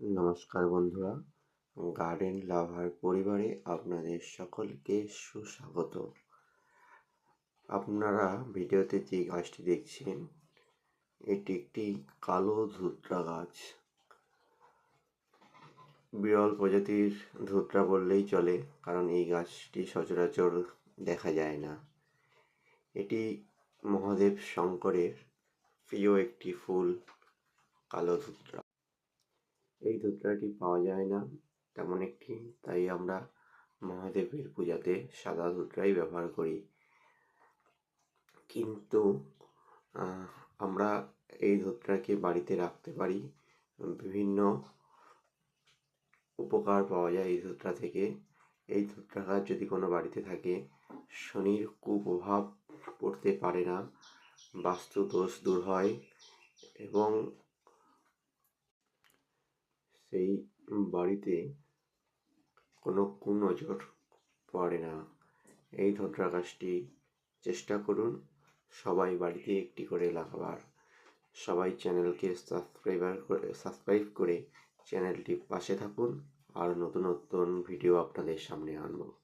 নমস্কার বন্ধুরা গার্ডেন লাভার পরিবারে আপনাদের সকলকে সুস্বাগত। আপনারা ভিডিওতে যে গাছটি দেখছেন, এটি একটি কালো ধুতরা গাছ। বিরল প্রজাতির ধুতরা বললেই চলে, কারণ এই গাছটি সচরাচর দেখা যায় না। এটি মহাদেব শঙ্করের প্রিয় একটি ফুল, কালো ধুতরা। এই ধুতরাটি পাওয়া যায় না, তেমন একটি, তাই আমরা মহাদেবের পূজাতে সাদা ধুতরাই ব্যবহার করি। কিন্তু আমরা এই ধুতরাকে বাড়িতে রাখতে পারি। বিভিন্ন উপকার পাওয়া যায় এই ধুতরা থেকে। এই ধুতরা গাছ যদি কোনো বাড়িতে থাকে, শনির কুপ্রভাব পড়তে পারে না বাস্তু দোষ দূর হয় এবং সেই বাড়িতে কোনো কুনজর পড়ে না। এই ধোত্রা গাছটি চেষ্টা করুন সবাই বাড়িতে একটি করে লাগাবার। সবাই চ্যানেলকে সাবস্ক্রাইবার করে, সাবস্ক্রাইব করে চ্যানেলটি পাশে থাকুন। আর নতুন নতুন ভিডিও আপনাদের সামনে আনব।